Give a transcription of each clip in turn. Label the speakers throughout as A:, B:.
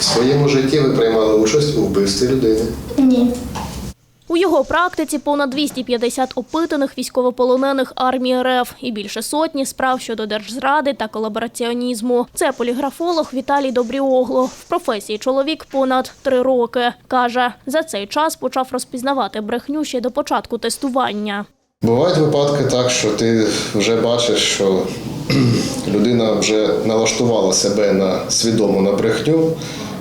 A: В своєму житті ви приймали участь у вбивстві людини.
B: Ні.
C: У його практиці понад 250 опитаних військовополонених армії РФ і більше сотні справ щодо держзради та колабораціонізму. Це поліграфолог Віталій Добріогло. В професії чоловік понад три роки. Каже, за цей час почав розпізнавати брехню ще до початку тестування.
A: Бувають випадки так, що ти вже бачиш, що людина вже налаштувала себе на свідому на брехню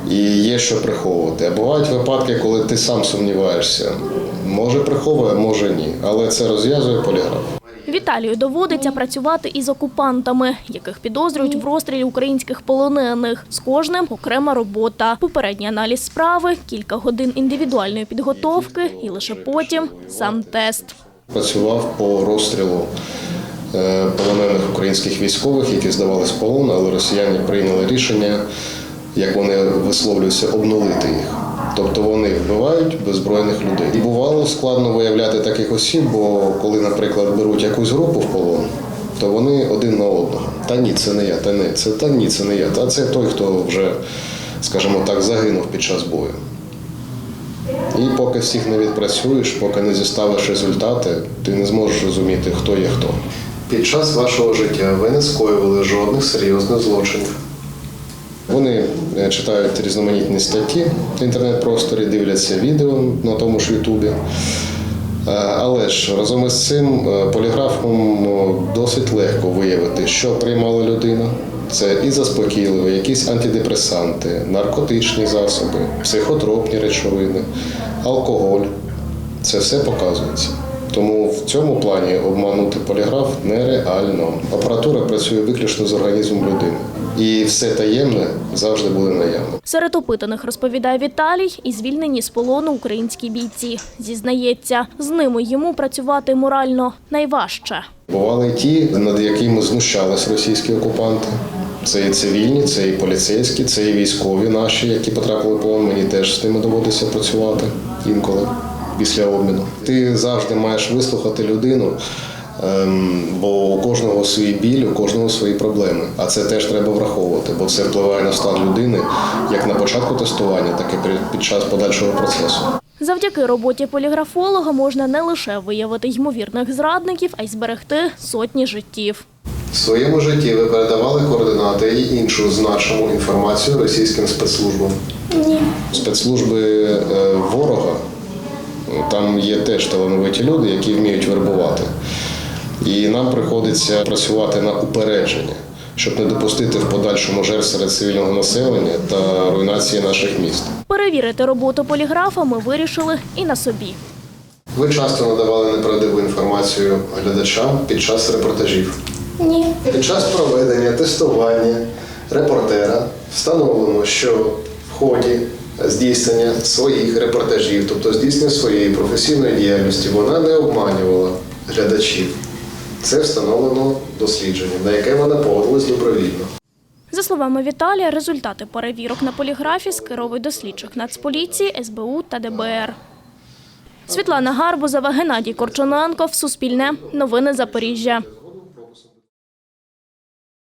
A: і є що приховувати. А бувають випадки, коли ти сам сумніваєшся. Може приховує, може ні. Але це розв'язує поліграф.
C: Віталію доводиться працювати із окупантами, яких підозрюють в розстрілі українських полонених. З кожним окрема робота. Попередній аналіз справи, кілька годин індивідуальної підготовки і лише потім сам тест.
A: Працював по розстрілу е, полонених українських військових, які здавались полон, але росіяни прийняли рішення, як вони висловлюються, обнулити їх. Тобто вони вбивають беззбройних людей. І бувало складно виявляти таких осіб, бо коли, наприклад, беруть якусь групу в полон, то вони один на одного. Та ні, це не я, та не це, та ні, це не я. Та це той, хто вже, скажімо так, загинув під час бою. І поки всіх не відпрацюєш, поки не зіставиш результати, ти не зможеш розуміти, хто є хто. Під час вашого життя ви не скоювали жодних серйозних злочинів. Вони е, читають різноманітні статті в інтернет-просторі, дивляться відео на тому ж Ютубі. Е, Але ж разом із цим е, поліграфом досить легко виявити, що приймала людина. Це і заспокійливі, якісь антидепресанти, наркотичні засоби, психотропні речовини, алкоголь. Це все показується. Тому в цьому плані обманути поліграф нереально. Апаратура працює виключно з організмом людини. І все таємне завжди буде наявне.
C: Серед опитаних розповідає Віталій і звільнені з полону українські бійці. Зізнається, з ними йому працювати морально найважче.
A: Бували й ті, над якими знущались російські окупанти. Це і цивільні, це і поліцейські, це і військові наші, які потрапили в полон. Мені теж з ними доводиться працювати інколи після обміну. Ти завжди маєш вислухати людину, бо у кожного свій біль, у кожного свої проблеми. А це теж треба враховувати, бо це впливає на стан людини як на початку тестування, так і під- під час подальшого процесу.
C: Завдяки роботі поліграфолога можна не лише виявити ймовірних зрадників, а й зберегти сотні життів.
A: В своєму житті ви передавали координати і іншу значиму інформацію російським спецслужбам.
B: Ні.
A: Спецслужби е, ворога там є теж талановиті люди, які вміють вербувати. І нам приходиться працювати на упередження, щоб не допустити в подальшому жертв серед цивільного населення та руйнації наших міст.
C: Перевірити роботу поліграфа ми вирішили і на собі.
A: Ви часто надавали неправдиву інформацію глядачам під час репортажів.
B: Ні.
A: Під час проведення тестування репортера встановлено, що в ході здійснення своїх репортажів, тобто здійснення своєї професійної діяльності, вона не обманювала глядачів. Це встановлено дослідженням, на яке вона погодилась добровільно.
C: За словами Віталія, результати перевірок на поліграфі скеровують до Нацполіції, СБУ та ДБР. Світлана Гарбузова, Геннадій Корчоненков, Суспільне, Новини Запоріжжя.